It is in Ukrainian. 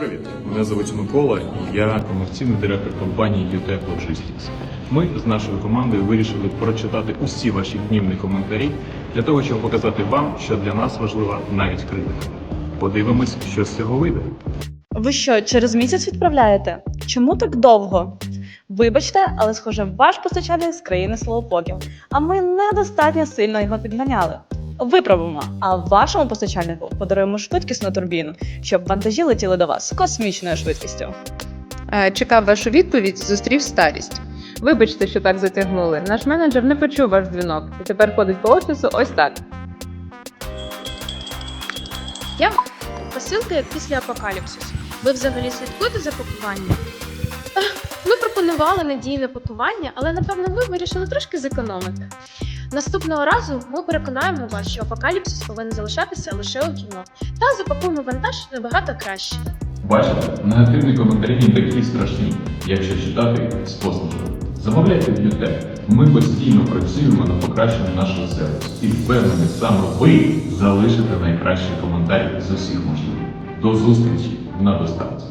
Привіт, мене звуть Микола, я комерційний директор компанії UTEC Logistics. Ми з нашою командою вирішили прочитати усі ваші гнівні коментарі для того, щоб показати вам, що для нас важлива навіть критика. Подивимось, що з цього вийде. Ви що, через місяць відправляєте? Чому так довго? Вибачте, але схоже, ваш постачальник з країни слоупоків, а ми недостатньо сильно його підганяли. Виправимо, а вашому постачальнику подаруємо швидкісну турбіну, щоб вантажі летіли до вас з космічною швидкістю. Е, Чекав вашу відповідь, зустрів старість. Вибачте, що так затягнули. Наш менеджер не почув ваш дзвінок і тепер ходить по офісу ось так. Я посилки після апокаліпсису. Ви взагалі слідкуєте за пакуванням? Ми пропонували надійне пакування, але напевно ви вирішили трошки зекономити. Наступного разу ми переконаємо вас, що апокаліпсис повинен залишатися лише у кіно, та запакуємо вантаж набагато краще. Бачите, негативні коментарі не такі страшні, якщо читати з посмішкою. Замовляйте UTEC. Ми постійно працюємо на покращенні нашого сервісу і впевнені, саме ви залишите найкращий коментар з усіх можливих. До зустрічі на доставці.